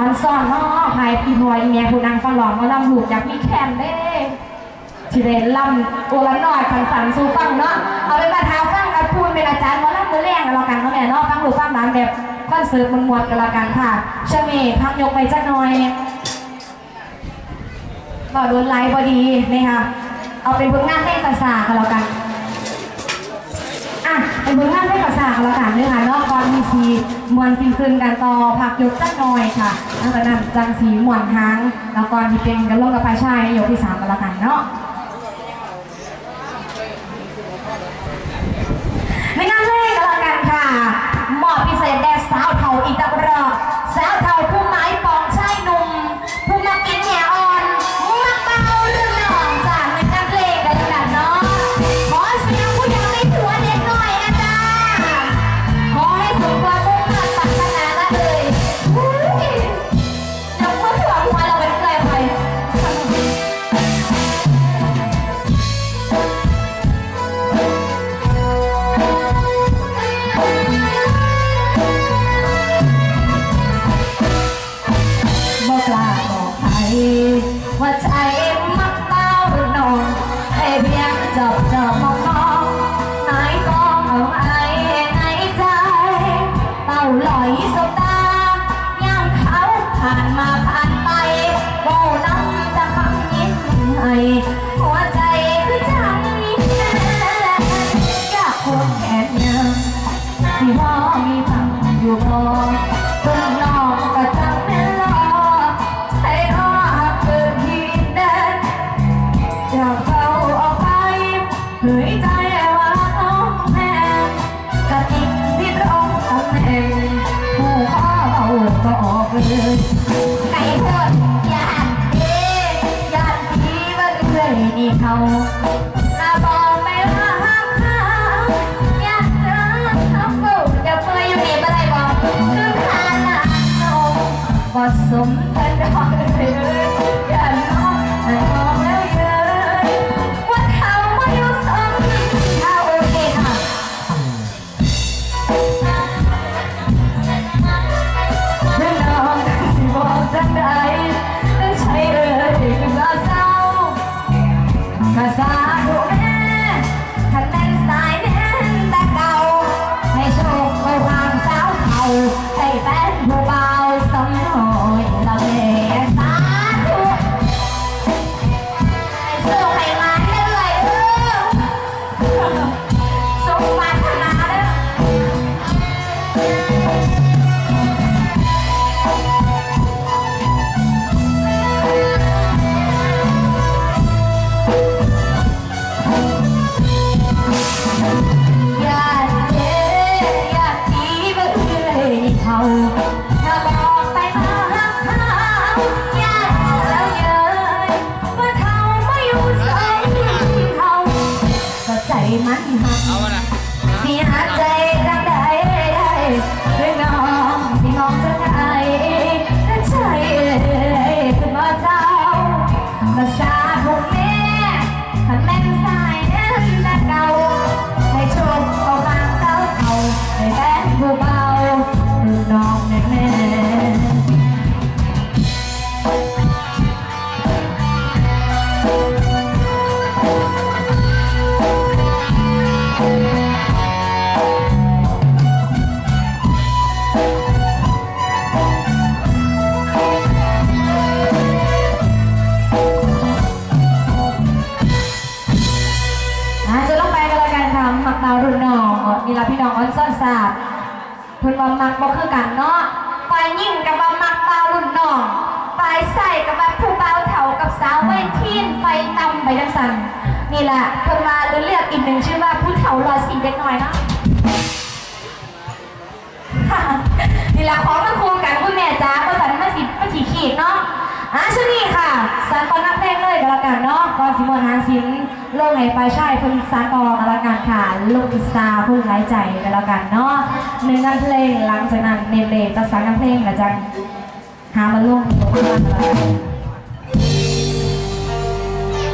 ออนซ่อนเนาะภายพี่พลอยเมียผู้นางฟังหลองมาลำลูกอยากมีแคนเด้ชิเรนลำโอละน้อยสันสันสู้ฟังเนาะเอาไปมาท้าฟังกันพูดเป็นอาจารย์มาลำมือแรงกันแล้วกันเนาะแม่เนาะฟังลูกฟังหลานแบบคอนเสิร์ตมันมวนๆกันแล้วกันค่ะเชเมย์พักยกไปจักหน่อยก็โดนไลฟ์พอดีนะคะเอาเป็นผลงานเพลงภาษากันแล้วกันอะเป็นผลงานเพลงภาษากันแล้วกันเนื้อหาเนาะก่อนมีซีมวนซีซึนกันต่อพักยกจักหน่อยค่ะ หลังจากนั้นจังสีมวนทางแล้วก่อนที่เป็นกันลงกับไฟชายยกที่สามกันละกันเนาะ ไก่เพิ่นยานเดยานผีว่าเรื่อยนี่เขาถ้าบอกไม่ว่าห้ามเขาอยากเจอเขาเฝ้าจะเปยอยู่นี่บ่ได้บอกคือขนาดน้องบ่สมกันดอกเลย รุ่นน้องนี่ละพี่น้องอ้อนซ่อนศาสตร์เพิ่นว่ามักบ่คือกันเนาะฝ่ายยิ่งกับว่ามักดารุ่นน้องฝ่ายใส่กับว่าผู้เบาเฒ่ากับสาวไว้ทีนไฟต่ำไปจังซั่นนี่แหละเพิ่นมาเลือกอีกหนึ่งชื่อว่าผู้เฒ่ารอสีเด็กหน่อยเนาะนี่แหละของมันคู่กันคุณแม่จ้าประสันมาสิมาขี่ขีดเนาะอะชุดนี้ค่ะสารตอนนักเพลงเลยกันละกันเนาะก่อนสิมวนหาสิน โลกไหนไปใช่เพิ่นสารต่อกันละกันค่ะลูกซาเพิ่งไร้ใจกันละกันเนาะหนึ่งงานเพลงหลังจากนั้นเนเล่จะสารงานเพลงแล้วจังหามาล่วงตัวกันละกัน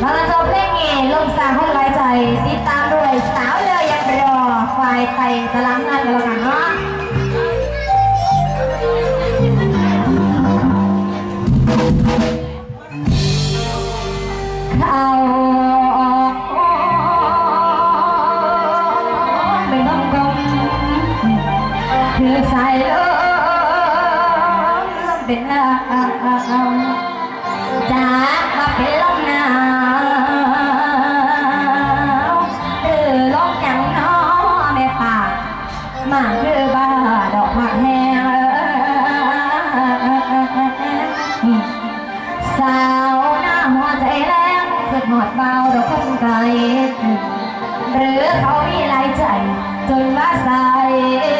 แล้วเราจบเพลงนี้ลูกซาเพิ่งไร้ใจติดตามด้วยสาวเลยยังรอฝ่ายไทยตะลังงานกันและกันเนาะ ใจจนว่าใส่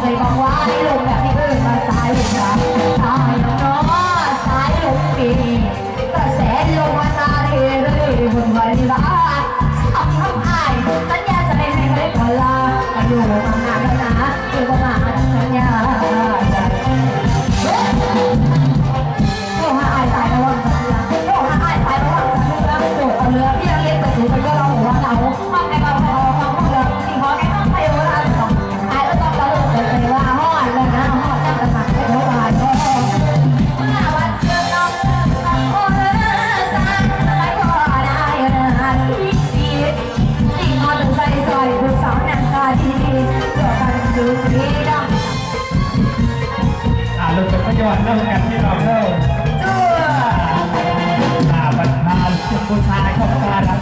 เคยบอกว่าให้ลงแบบที่อื่นมาสายลงรักสายลงน้อสายลงปีกระแสลงมาตาเรื่อยบนวันลาทำทำอายสัญญาจะไม่ให้ไม่ขอลาอยู่มานานแล้วนะอยู่ประมาณ ลงเป็นพยอนเริ่มกันที่เราเริ่มจ้าตาประธานผู้ชายของตาดัง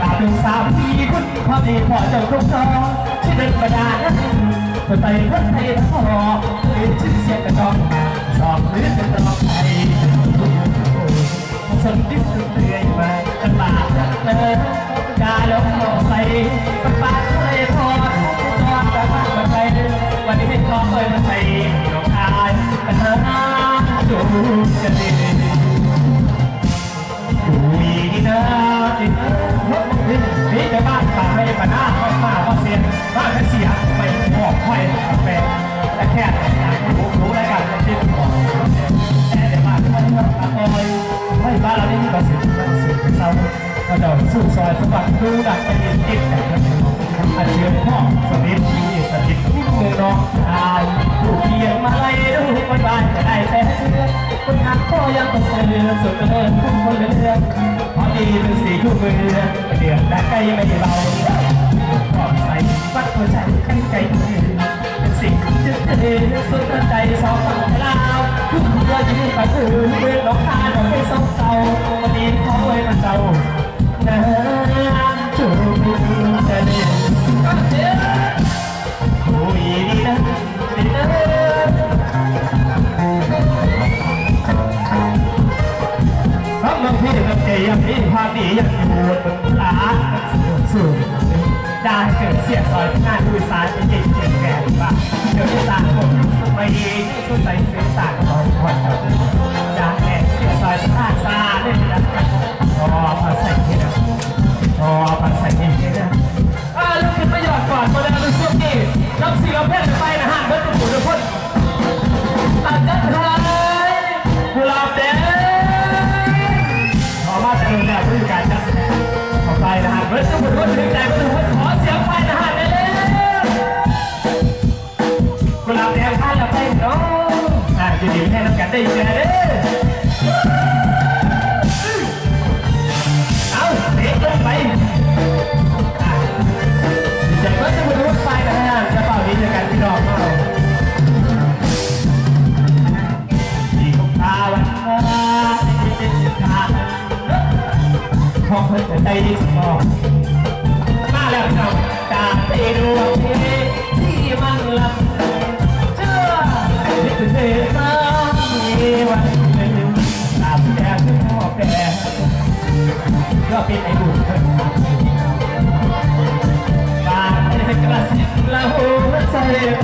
ตาดูสามปีคุณพอดีพอเจ้าทุกท้องที่เดินประดานั้นคนไทยคนไทยทั้งหอเป็นชื่อเสียงกระจอกสอบหรือเป็นตลอดไทยสนดิ้นเรื่อยมาตลาดเลยกาลงหอกใส่ปะปะเลยพอจอดแบบมาไปวันนี้ของเอ่ยมา นดีดูอีนะอีนะนี่จะบ้านป่าไม่ได้ป่าหน้าไม่ป่าก็เสียบ้านก็เสียไม่หอกห้อยแปลแต่แค่รู้รู้ได้กันที่บอกแต่เดี๋ยวมาที่มันเรื่องตาคอยไม่บ้านเรานี่มีประสิทธิ์ประสิทธิ์เศร้าก็จะสู้ซอยสมบัติดูดักไปยินกิน สริฐสุดเลิศทุกคนเลือกพอดีเป็นสีคู่มือเดือดแต่ใกล้ไม่เบาขอบใส่วัดหัวใจขั้นไกลมือเป็นสิ่งที่เธอสุดใจสองฝั่งลาวทุกเพื่อยืนไประคืนเมื่อน้องคาดอกไม่สงเศร้าวันนี้ขอไว้มาเจ้าน้ำจูบจะเด่นก็ สียซอยที่หน้าดูซานเป็นเด็กเก่งแก่บ้าเดี๋ยวที่สามผมไปดีสุดใส่เสียสาก็ต้อ นดีให้น้ำกันได้เจอเด้อเอาเด็กลงไปอะดีใจเบิร์ดทุกคนไปนะฮะจะเป่าดีเจอกันพี่น้องเราดีของตาวันนาตาพอเพิ่นใจดีสมองมาแล้วพี่น้องจาไปด ก็เป็นไอ้บุญเพิ่นบ